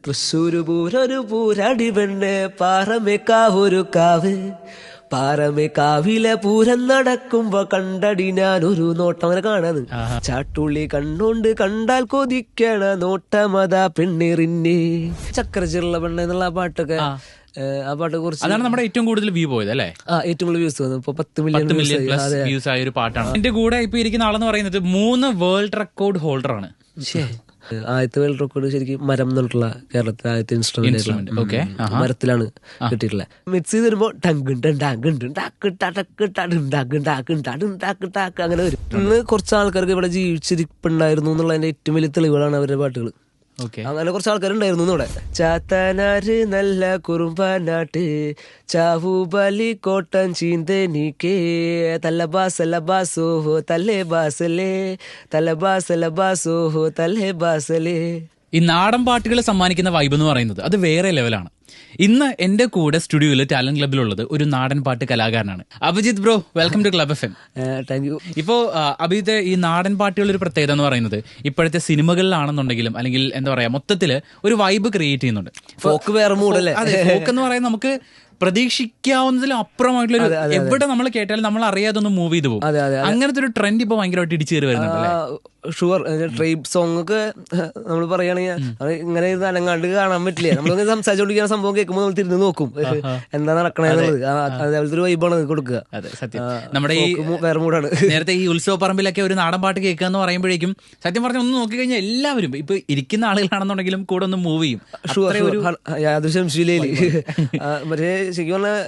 തൃശ്ശൂര് പൂരൊരു പൂരടി പെണ്ണ് പാറമേക്കാവൊരു കാവ് പാറമേക്കാവിലെ പൂരം നടക്കുമ്പോ കണ്ടടി ഞാൻ ഒരു നോട്ടം അങ്ങനെ കാണാന്ന്. ചാട്ടുള്ളി കണ്ണോണ്ട് കണ്ടാൽ കൊതിക്കണ നോട്ടമതാ പെണ്ണിറിന്നെ ചക്രചിറുള്ള പെണ്ണ് എന്നുള്ള ആ പാട്ടൊക്കെ ആ. പാട്ട് കുറച്ച് അതാണ് നമ്മുടെ ഏറ്റവും കൂടുതൽ വ്യൂ പോയത് അല്ലേ? ആ ഏറ്റവും കൂടുതൽ വ്യൂസ് വന്നു. ഇപ്പൊ പത്ത് പത്ത് മില്യൺ മില്യൺ പ്ലസ് വ്യൂസ് ആയ ഒരു പാട്ടാണ്. എന്റെ കൂടെ ഇപ്പൊ ഇരിക്കുന്ന ആളെന്ന് പറയുന്നത് മൂന്ന് വേൾഡ് റെക്കോർഡ് ഹോൾഡർ ആണ്. ആദ്യത്തെ വേൾഡ് റെക്കോർഡ് ശരിക്കും മരം എന്നുള്ള കേരളത്തിലെ ആദ്യത്തെ ഇൻസ്ട്രുമെന്റ്. മരത്തിലാണ് കിട്ടിയിട്ടുള്ളത് മിക്സ് ചെയ്ത് വരുമ്പോ ടങ് ടാങ്ക് ടാക്ക് ടക്ക് ടാക്ക് ടാക്ക് ടാക്ക് ടാക്ക് അങ്ങനെ വരും ഇന്ന് കുറച്ച് ആൾക്കാർക്ക് ഇവിടെ ജീവിച്ചിരിപ്പുണ്ടായിരുന്നു എന്നുള്ളതിന്റെ ഏറ്റവും വലിയ തെളിവുകളാണ് അവരുടെ പാട്ടുകൾ അങ്ങനെ കുറച്ച് ആൾക്കാരുണ്ടായിരുന്നു ഇവിടെ. ചാത്തനാര് നല്ല കുറുമ്പാനാട്ട്. ചാഹുബലി കോട്ടൻ ചീന്തനിക്കേ തലബാസല ബാസോഹോ തല്ലേ ബാസലേ. തലബാസല ബാസോഹോ തല്ലേ ബാസലേ. ഈ നാടൻ പാട്ടുകളെ സമ്മാനിക്കുന്ന വൈബ് എന്ന് പറയുന്നത് അത് വേറെ ലെവലാണ് ഇന്ന് എന്റെ കൂടെ സ്റ്റുഡിയോയിൽ ടാലന്റ് ക്ലബിലുള്ളത് ഒരു നാടൻ പാട്ട് കലാകാരനാണ്. Abhijith bro welcome to club F M thank you ഇപ്പോ അഭിജിത്ത് ഈ നാടൻ പാട്ടുകളുടെ ഒരു പ്രത്യേകത എന്ന് പറയുന്നത് ഇപ്പോഴത്തെ സിനിമകളിലാണെന്നുണ്ടെങ്കിലും അല്ലെങ്കിൽ എന്താ പറയാ മൊത്തത്തിൽ ഒരു വൈബ് ക്രിയേറ്റ് ചെയ്യുന്നുണ്ട്. ഫോക്ക് എന്ന് പറയുന്നത് നമുക്ക് പ്രതീക്ഷിക്കാവുന്നതിലും അപ്പുറമായിട്ടുള്ള ഒരു എവിടെ നമ്മൾ കേട്ടാലും നമ്മൾ അറിയാതെ ഒന്ന് മൂവ് ചെയ്തു പോകും. അങ്ങനത്തെ ഒരു ട്രെൻഡ് ഇപ്പൊ ഭയങ്കരമായിട്ട് ഇടിച്ചു കയറി വരുന്നുണ്ട് ഷുവർ ട്രൈബ് സോങ് ഒക്കെ നമ്മൾ പറയുകയാണെങ്കിൽ ഇങ്ങനെ അനങ്ങാണ്ട് കാണാൻ പറ്റില്ല. നമ്മൾ സംസാരിച്ചോണ്ടിരിക്കുന്ന സംഭവം കേൾക്കുമ്പോൾ നമ്മൾ തിരിഞ്ഞു നോക്കും. എന്താ നടക്കണെന്നുള്ളത് അതേപോലത്തെ ഒരു വൈബാണ് കൊടുക്കുക. നമ്മുടെ ഈ വേറെ മൂടാണ് നേരത്തെ ഈ ഉത്സവ പറമ്പിലൊക്കെ ഒരു നാടൻ പാട്ട് കേൾക്കുക എന്ന് പറയുമ്പോഴേക്കും സത്യം പറഞ്ഞ ഒന്ന് നോക്കി കഴിഞ്ഞാൽ എല്ലാവരും ഇപ്പൊ ഇരിക്കുന്ന ആളുകളാണെന്നുണ്ടെങ്കിലും കൂടെ ഒന്ന് മൂവ് ചെയ്യും. ഷുവർ യാതൊരു സംശയമില്ലേ മറ്റേ ശരിക്കും പറഞ്ഞാൽ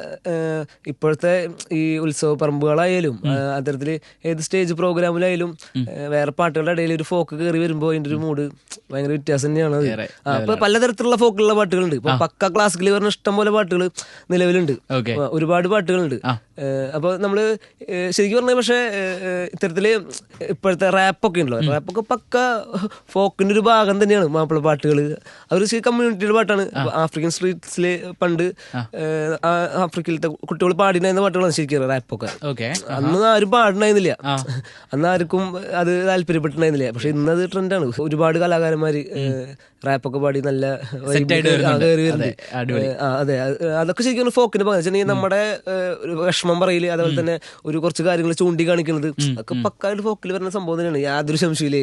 ഇപ്പോഴത്തെ ഈ ഉത്സവ പറമ്പുകളായാലും അത്തരത്തിൽ അത്തരത്തിൽ ഏത് സ്റ്റേജ് പ്രോഗ്രാമിലായാലും വേറെ പാട്ടുകളുടെ ഇടയിൽ ഒരു ഫോക്ക് കയറി വരുമ്പോൾ അതിന്റെ ഒരു മൂഡ് ഭയങ്കര വ്യത്യാസം തന്നെയാണ് അത്. ഇപ്പൊ പലതരത്തിലുള്ള ഫോക്കുള്ള പാട്ടുകളുണ്ട്. ഇപ്പൊ പക്ക ക്ലാസിക്കൽ പറഞ്ഞ ഇഷ്ടം പോലെ പാട്ടുകൾ നിലവിലുണ്ട്. ഒരുപാട് പാട്ടുകളുണ്ട്. അപ്പൊ നമ്മൾ ശരിക്കും പറഞ്ഞാൽ പക്ഷെ ഇത്തരത്തിൽ ഇപ്പോഴത്തെ റാപ്പൊക്കെ ഉണ്ടല്ലോ. റാപ്പൊക്കെ പക്ക ഫോക്കിന്റെ ഒരു ഭാഗം തന്നെയാണ് മാപ്പിള പാട്ടുകൾ അവർ കമ്മ്യൂണിറ്റിയുടെ പാട്ടാണ്. ആഫ്രിക്കൻ സ്ട്രീറ്റ്സിൽ പണ്ട് ആഫ്രിക്കയിലത്തെ കുട്ടികൾ പാടിനായിരുന്ന പാട്ടുകളാണ് ശരിക്കും റാപ്പൊക്കെ ഓക്കെ അന്ന് ആരും പാടുണ്ടായിരുന്നില്ല. അന്ന് ആർക്കും അത് താല്പര്യപ്പെട്ടിട്ടുണ്ടായിരുന്നില്ല. പക്ഷെ ഇന്നത് ട്രെൻഡാണ്. ഒരുപാട് കലാകാരന്മാര് റാപ്പൊക്കെ പാടി നല്ല. അതെ, അതൊക്കെ ശരിക്കും ഫോക്കിന് പകരം നമ്മുടെ വിഷമം പറയിൽ അതുപോലെ തന്നെ ഒരു കുറച്ച് കാര്യങ്ങൾ ചൂണ്ടി കാണിക്കുന്നത് ഒക്കെ പക്കായിട്ട് ഫോക്കിൽ വരുന്ന സംഭവം തന്നെയാണ്. യാതൊരു സംശയമില്ല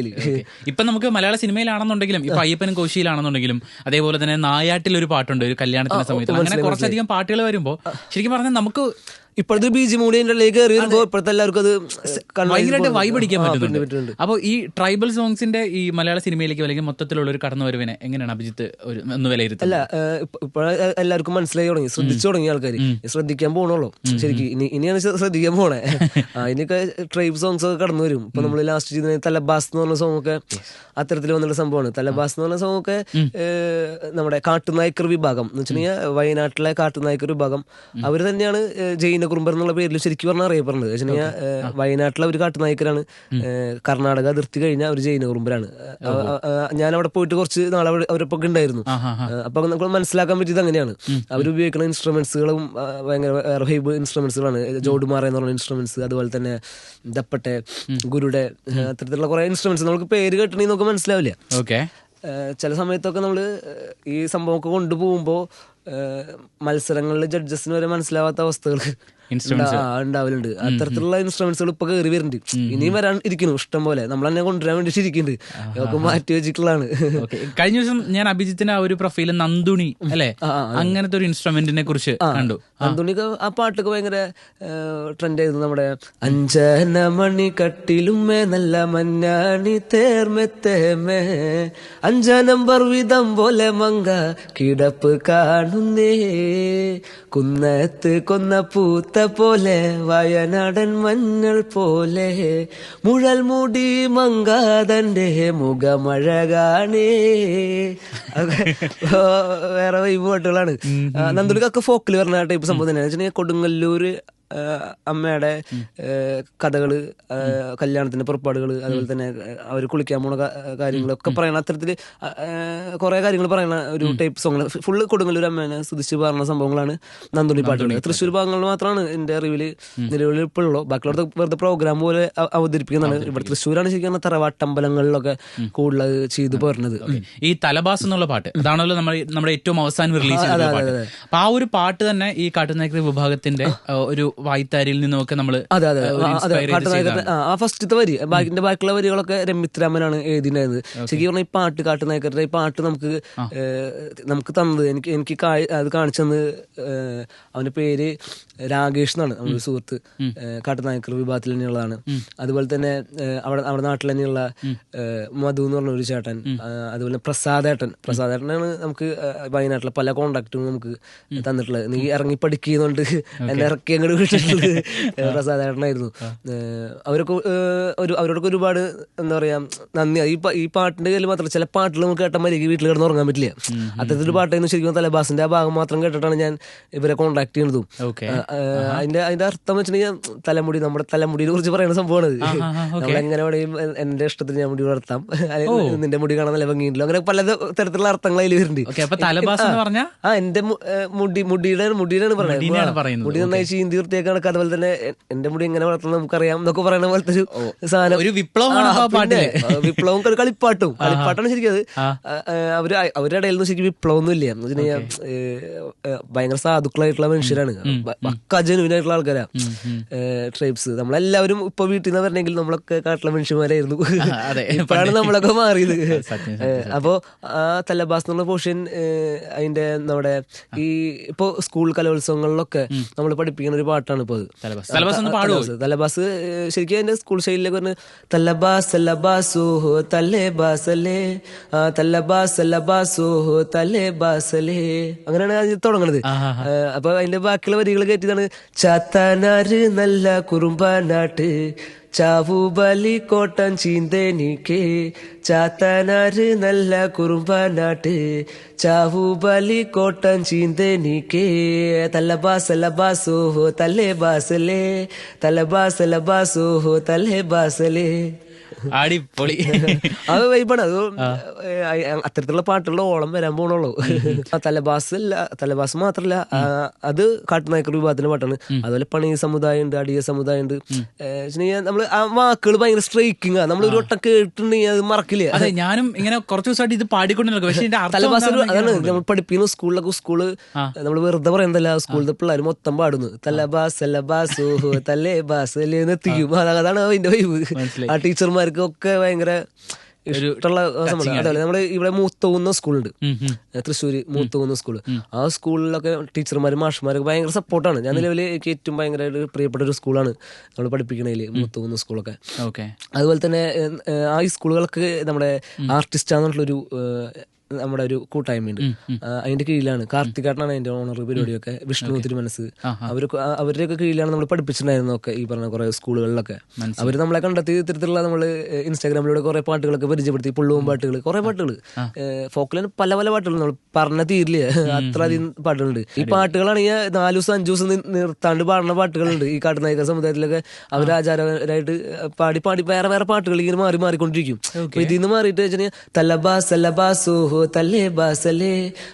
ഇപ്പൊ നമുക്ക് മലയാള സിനിമയിലാണെന്നുണ്ടെങ്കിലും ഇപ്പൊ അയ്യപ്പനും കോശിയിലാണെന്നുണ്ടെങ്കിലും അതേപോലെ തന്നെ നായാട്ടിൽ ഒരു പാട്ടുണ്ട് ഒരു കല്യാണത്തിന്റെ സമയത്ത്. അങ്ങനെ കുറച്ചധികം പാട്ടുകൾ വരുമ്പോ ശരിക്കും പറഞ്ഞാൽ നമുക്ക് ഇപ്പോഴത്തെ ബി ജി മൂടി കയറി വരുമ്പോ ഇപ്പോഴത്തെ എല്ലാവർക്കും അത് ഭയങ്കരമായിട്ട് വൈബ് അടിക്കാൻ പറ്റുന്നുണ്ട്. അപ്പോൾ ഈ ട്രൈബൽ സോങ്സിന്റെ ഈ മലയാള സിനിമയിലേക്ക് അല്ലെങ്കിൽ മൊത്തത്തിലുള്ള ഒരു കടന്നു വരവിനെ എങ്ങനെയാണ് അഭിജിത്ത് ഒരു ഒന്ന് വിലയിരുത്തുക അല്ല ഇപ്പൊ എല്ലാവർക്കും മനസ്സിലായി തുടങ്ങി. ശ്രദ്ധിച്ചു തുടങ്ങി ആൾക്കാർ ശ്രദ്ധിക്കാൻ പോകണല്ലോ ശരിക്കും ഇനി ഇനിയാണ് ശ്ര- ശ്രദ്ധിക്കാൻ പോണേ. അതിനൊക്കെ ട്രൈബ് സോങ്സ് ഒക്കെ കടന്നു വരും ഇപ്പൊ നമ്മൾ ലാസ്റ്റ് ചെയ്ത തലബാസ് എന്ന് പറഞ്ഞ സോങ് ഒക്കെ അത്തരത്തിൽ വന്നുള്ള സംഭവമാണ്. തലബാസ് എന്ന് പറഞ്ഞ സോങ് ഒക്കെ നമ്മുടെ കാട്ടുനായ്ക്കർ വിഭാഗം. എന്ന് വെച്ചിട്ടുണ്ടെങ്കിൽ വയനാട്ടിലെ കാട്ടുനായ്ക്കർ വിഭാഗം. അവർ തന്നെയാണ് ഏഹ്, ജൈന കുറുമ്പർ എന്നുള്ള പേരിൽ ശരിക്കും പറഞ്ഞാൽ അറിയപ്പെടുന്നത്. കഴിഞ്ഞാൽ വയനാട്ടിലെ ഒരു കാട്ടുനായ്ക്കരാണ് കർണാടക അതിർത്തി കഴിഞ്ഞ ഒരു ജൈന കുറുമ്പരാണ് ഞാൻ അവിടെ പോയിട്ട് കുറച്ച് നാളെ അവരൊക്കെ ഉണ്ടായിരുന്നു. അപ്പൊ നമുക്ക് മനസ്സിലാക്കാൻ പറ്റിയത് അങ്ങനെയാണ്. അവർ ഉപയോഗിക്കുന്ന ഇൻസ്ട്രുമെന്റ്സുകളും ഭയങ്കര ഹൈബ് ഇൻസ്ട്രുമെന്റ്സുകളാണ്. ജോഡുമാറ എന്ന് പറഞ്ഞ ഇൻസ്ട്രുമെന്റ്സ് അതുപോലെ തന്നെ ദപ്പട്ടെ ഗുരുടെ അത്തരത്തിലുള്ള കുറെ ഇൻസ്ട്രുമെന്റ്സ്. നമുക്ക് പേര് കേട്ടണമെങ്കിൽ നമുക്ക് മനസ്സിലാവില്ല. ഓക്കെ. ചില സമയത്തൊക്കെ നമ്മൾ ഈ സംഭവമൊക്കെ കൊണ്ടുപോകുമ്പോൾ മത്സരങ്ങളിൽ ജഡ്ജസിന് വരെ മനസ്സിലാവാത്ത അവസ്ഥകൾ. ഉണ്ടാവലുണ്ട്. അത്തരത്തിലുള്ള ഇൻസ്ട്രുമെന്റ്സുകൾ ഇപ്പൊ കയറി വരുന്നുണ്ട്. ഇനിയും വരാൻ ഇരിക്കുന്നു. ഇഷ്ടം പോലെ നമ്മൾ തന്നെ കൊണ്ടുവരാൻ വേണ്ടി ഇരിക്കുന്നുണ്ട്. ഇതൊക്കെ മാറ്റി വെച്ചിട്ടുള്ളതാണ്. കഴിഞ്ഞ ദിവസം ഞാൻ അഭിജിത്തിന്റെ ആ ഒരു പ്രൊഫൈൽ നന്ദുണി അല്ലെ? അങ്ങനത്തെ ഒരു ഇൻസ്ട്രുമെന്റിനെ കുറിച്ച് കണ്ടു. നന്ദുണിക്ക് ആ പാട്ടൊക്കെ ഭയങ്കര ട്രെൻഡ് ആയിരുന്നു നമ്മുടെ അഞ്ചന മണി കട്ടിലുമേ നല്ല മഞ്ഞാണി തേർമെത്തേമേ അഞ്ചാം നമ്പർ വിധം പോലെ മങ്ക കിടപ്പ് കാണുന്നേ. കുന്നത്ത് കൊന്ന പൂത്ത പോലെ വയനാടൻ മഞ്ഞൾ പോലെ മുഴൽ മുടി മങ്കാതന്റെ മുഖമഴകാണേ. കാണേ വേറെ വൈബ് പാട്ടുകളാണ് നന്ദുലിക്കൊക്കെ ഫോക്കിൽ പറഞ്ഞ ടൈപ്പ് സംഭവം തന്നെയാണ്. വെച്ചിട്ടുണ്ടെങ്കിൽ കൊടുങ്ങല്ലൂര് അമ്മയുടെ കഥകൾ കല്യാണത്തിന്റെ പുറപ്പാടുകൾ അതുപോലെ തന്നെ അവർ കുളിക്കാൻ പോണ കാര്യങ്ങളൊക്കെ പറയണ അത്തരത്തിൽ കുറെ കാര്യങ്ങൾ പറയണ ഒരു ടൈപ്പ് സോങ്ങ് ഫുള്ള് കൊടുങ്ങല്ലൂർ അമ്മേനെ സ്തുതിച്ച് പറഞ്ഞ സംഭവങ്ങളാണ് നന്ദുണി പാട്ടുകൾ തൃശ്ശൂർ ഭാഗങ്ങളിൽ മാത്രമാണ് എന്റെ അറിവിൽ നിലവിൽ ഇപ്പോഴുള്ളൂ. ബാക്കിയുള്ള വെറുതെ പ്രോഗ്രാം പോലെ അവ- അവതരിപ്പിക്കുന്നതാണ്. ഇവിടെ തൃശ്ശൂരാണ് ശരിക്കും തറവാട്ടമ്പലങ്ങളിലൊക്കെ കൂടുതൽ ചെയ്തു പോരുന്നത്. ഈ തലബാസ് എന്നുള്ള പാട്ട് അതാണല്ലോ നമ്മൾ നമ്മുടെ ഏറ്റവും അവസാനം റിലീസ് ചെയ്ത പാട്ട്. അപ്പൊ ആ ഒരു പാട്ട് തന്നെ ഈ കാട്ടുനായകർ വിഭാഗത്തിന്റെ ഒരു വായ്ത്താരിയിൽ നിന്നൊക്കെ നമ്മൾ അതെ അതെ. ആ, ഫസ്റ്റത്തെ വരി ബാക്കിന്റെ ബാക്കിയുള്ള വരികളൊക്കെ രമ്യത്രാമനാണ് എഴുതിയിട്ടുണ്ടായിരുന്നത്. ശരിക്കും പറഞ്ഞാൽ ഈ പാട്ട് കാട്ടുനായകരുടെ ഈ പാട്ട് നമുക്ക് നമുക്ക് തന്നത്. എനിക്ക് എനിക്ക് അത് അത് കാണിച്ചെന്ന് അവന്റെ പേര് രാകേഷ് എന്നാണ് നമ്മുടെ സുഹൃത്ത്. കാട്ടുനായക്കർ വിഭാഗത്തിൽ തന്നെയുള്ളതാണ്. അതുപോലെ തന്നെ അവിടെ അവിടെ നാട്ടിൽ തന്നെയുള്ള മധു എന്ന് പറഞ്ഞ ഒരു ചേട്ടൻ അതുപോലെ പ്രസാദേട്ടൻ. പ്രസാദേട്ടനാണ് നമുക്ക് വയനാട്ടിലെ പല കോണ്ടാക്റ്റും നമുക്ക് തന്നിട്ടുള്ളത്. നീ ഇറങ്ങി പഠിക്കുന്നുണ്ട്. എന്നെ ഇറക്കി അങ്ങോട്ട് ഏഹ്, പ്രസാദേട്ടനായിരുന്നു അവരൊക്കെ ഒരു അവരോടൊക്കെ ഒരുപാട് എന്താ പറയാ നന്ദി. ഈ ഈ പാട്ടിന്റെ കയ്യിൽ മാത്രം ചില പാട്ടുകൾ നമുക്ക് കേട്ടാൽ മതി വീട്ടിൽ കിടന്ന് ഉറങ്ങാൻ പറ്റില്ല. അത്തരത്തിലൊരു പാട്ടായിരുന്നു ശരിക്കും തലബാസിന്റെ ആ ഭാഗം മാത്രം കേട്ടിട്ടാണ് ഞാൻ ഇവരെ കോണ്ടാക്ട് ചെയ്യുന്നത്. അതിന്റെ അതിന്റെ അർത്ഥം വെച്ചിട്ടുണ്ടെങ്കിൽ തലമുടി നമ്മുടെ തലമുടിയെ കുറിച്ച് പറയുന്ന സംഭവമാണ് എങ്ങനെ നമ്മളെങ്ങനെ വേണമെങ്കിലും എന്റെ ഇഷ്ടത്തിന് ഞാൻ മുടി വളർത്താം. അല്ലെങ്കിൽ നിന്റെ മുടി കാണാൻ നല്ല ഭംഗിയുണ്ടല്ലോ. അങ്ങനെ പല തരത്തിലുള്ള അർത്ഥങ്ങൾ അതിൽ വരുന്നുണ്ട്. ആ എന്റെ മുടി മുടിയുടെ മുടിയുടെ പറയുന്നത്. മുടി നന്നായി ചീന്തി വൃത്തിയാക്കാണ് അതുപോലെ തന്നെ എന്റെ മുടി എങ്ങനെ വളർത്തണം നമുക്കറിയാം എന്നൊക്കെ പറയുന്ന പോലത്തെ ഒരു സാധനം. ഒരു വിപ്ലവമാണ് വിപ്ലവം കളി- കളിപ്പാട്ടും. കളിപ്പാട്ടാണ് ശരിക്കും അത്. അവർ അവരുടെ ഇടയിൽ നിന്ന് ശരിക്കും വിപ്ലവം ഒന്നും ഇല്ല. എന്ന് വെച്ചിട്ടുണ്ടെങ്കിൽ ഭയങ്കര സാധുക്കളായിട്ടുള്ള മനുഷ്യരാണ്. പക്ക ജനുവിനായിട്ടുള്ള ആൾക്കാരാ. ട്രൈബ്സ് നമ്മളെല്ലാവരും ഇപ്പൊ വീട്ടിൽ നിന്ന് പറഞ്ഞെങ്കിൽ നമ്മളൊക്കെ കാട്ടിലെ മനുഷ്യന്മാരായിരുന്നു. ഇപ്പോഴാണ് നമ്മളൊക്കെ മാറിയത്. അപ്പോ ആ തലബാസ് എന്നുള്ള പോർഷൻ അതിന്റെ നമ്മുടെ ഈ ഇപ്പോ സ്കൂൾ കലോത്സവങ്ങളിലൊക്കെ നമ്മൾ പഠിപ്പിക്കുന്ന ഒരു പാട്ടാണ് ഇപ്പോൾ തലബാസ്. ഒന്ന് പാടുമോ തലബാസ്. ശരിക്കും എന്റെ സ്കൂൾ ശൈലിയിലൊക്കെ പറഞ്ഞ് തലബാസ് തലബാസോഹോ തലേബാസലേ. തലബാസ് തലബാസോഹോ തലേബാസലേ. അങ്ങനെയാണ് അത് തുടങ്ങണത്. അപ്പൊ അതിന്റെ ബാക്കിയുള്ള വരികൾ കയറ്റിയതാണ് ചാത്താനാറ് നല്ല കുറുമ്പാനാട്ട്. ചാവു ബലിക്കോട്ടം ചീന്തേനിക്ക് ചാത്തനാര് നല്ല കുറുമ്പാനാട്ട് ചാവു ബലിക്കോട്ടം ചീന്തേനിക്ക് തലബാസ് ലബാസോ തല്ലേ ബാസലേ തലബാസ് ലബാസോ തല്ലേ ബാസലേ അടിപൊളി. അത് വൈബാണ്. അത് അത്തരത്തിലുള്ള പാട്ടുള്ള ഓളം വരാൻ പോണുള്ളൂ. തലബാസ് അല്ല തലബാസ് മാത്രല്ല അത് കാട്ടുനായക്കർ വിഭാഗത്തിന്റെ പാട്ടാണ്. അതുപോലെ പണി സമുദായം ഉണ്ട് അടിയ സമുദായം ഉണ്ട് നമ്മൾ ആ വാക്കുകൾ ഭയങ്കര സ്ട്രൈക്കിങ് നമ്മൾ ഒരു വട്ടം കേട്ടിട്ടുണ്ടെങ്കിൽ അത് മറക്കില്ല? അതെ ഞാനും ഇങ്ങനെ കുറച്ച് ദിവസമായിട്ട് ഇത് പാടിക്കൊണ്ടിരിക്കും പക്ഷേ തലബാസ് അതാണ്. നമ്മൾ പഠിപ്പിക്കുന്ന സ്കൂളിലൊക്കെ സ്കൂൾ നമ്മൾ വെറുതെ പറയുന്നതല്ല സ്കൂളിലെ പിള്ളേർ മൊത്തം പാടുന്നു. തലബാസ് തലബാസ് ഓഹോ തലേ ബാസ് അല്ലേ എത്തിക്കും അതാ- അതാണ് അതിന്റെ വൈബ്. ആ ആ ടീച്ചർമാർക്ക് ഒക്കെ ഭയങ്കര ഇഷ്ടമുള്ള സംഭവം. അതേപോലെ നമ്മുടെ ഇവിടെ മൂത്തോന്ന സ്കൂളുണ്ട്. തൃശ്ശൂര് മൂത്തൂന്ന് സ്കൂൾ ആ സ്കൂളിലൊക്കെ ടീച്ചർമാരും മാഷന്മാരൊക്കെ ഭയങ്കര സപ്പോർട്ടാണ്. ഞാൻ നിലവിൽ എനിക്ക് ഏറ്റവും ഭയങ്കര പ്രിയപ്പെട്ട ഒരു സ്കൂളാണ് നമ്മൾ പഠിപ്പിക്കണതിൽ മൂത്തോന്ന സ്കൂളൊക്കെ. ഓക്കെ. അതുപോലെ തന്നെ ആ സ്കൂളുകൾക്ക് നമ്മുടെ ആർട്ടിസ്റ്റ് ആണെന്നുള്ളൊരു നമ്മുടെ ഒരു കൂട്ടായ്മയുണ്ട്. അതിന്റെ കീഴിലാണ്. കാർത്തികാട്ടനാണ് അതിന്റെ ഓണർ പരിപാടിയൊക്കെ. വിഷ്ണു തിരുമനസ്. അവരൊക്കെ ആ- അവരുടെയൊക്കെ കീഴിലാണ് നമ്മൾ പഠിപ്പിച്ചിട്ടുണ്ടായിരുന്നൊക്കെ ഈ പറഞ്ഞ കുറെ സ്കൂളുകളിലൊക്കെ. അവർ നമ്മളെ കണ്ടെത്തി ഇത്തരത്തിലുള്ള നമ്മൾ ഇൻസ്റ്റാഗ്രാമിലൂടെ കുറെ പാട്ടുകളൊക്കെ പരിചയപ്പെടുത്തി. പുള്ളുവും പാട്ടുകൾ കുറെ പാട്ടുകൾ ഫോക്കിലാണ് പല പല പാട്ടുകൾ നമ്മൾ പറഞ്ഞ തീരില്ല? അത്രയധികം പാട്ടുകളുണ്ട്. ഈ പാട്ടുകളാണെങ്കിൽ നാലു ദിവസം അഞ്ചു ദിവസം നിർത്താണ്ട് പാടുന്ന പാട്ടുകളുണ്ട്. ഈ കാട്ടുനായിക സമുദായത്തിലൊക്കെ അവർ ആചാരപരമായിട്ട് പാടി പാടി വേറെ വേറെ പാട്ടുകൾ ഇങ്ങനെ മാറി മാറിക്കൊണ്ടിരിക്കും. ഇതിന്ന് ഇതിൽ നിന്ന് മാറിയിട്ട് വെച്ചാൽ തലബാസ് തലബാസോ ഹോ തല്ലേ ബാസലേ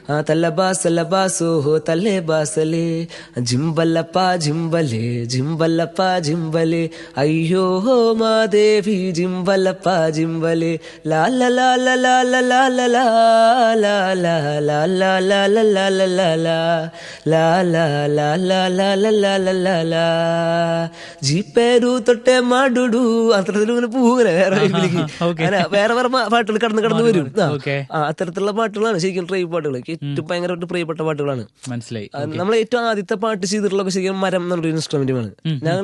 ആ തലബാസ് തലബാസോ ഹോ തല്ലേ ബാസലേ ജിംബല്ലപ്പ ജിംബലേ ജിംബല്ലപ്പ ജിംബലേ അയ്യോ ഹോ മാദേവി ജിംബല്ലപ്പ ജിംബലേ ജീപ്പേരു തൊട്ടേ മാടുടു അത്തരത്തിൽ ഇങ്ങനെ പോകും വേറെ വേറെ പാട്ടുകൾ കടന്ന് കടന്ന് വരും ആ. അത്തരത്തിലുള്ള പാട്ടുകളാണ് ശരിക്കും ട്രൈ പാട്ടുകൾ എനിക്ക് ഏറ്റവും ഭയങ്കരമായിട്ട് പ്രിയപ്പെട്ട പാട്ടുകളാണ്. മനസ്സിലായി. നമ്മൾ ഏറ്റവും ആദ്യത്തെ പാട്ട് ചെയ്തിട്ടുള്ള ശരിക്കും മരം എന്നുള്ളൊരു ഇൻസ്ട്രുമെന്റുമാണ് ഞാൻ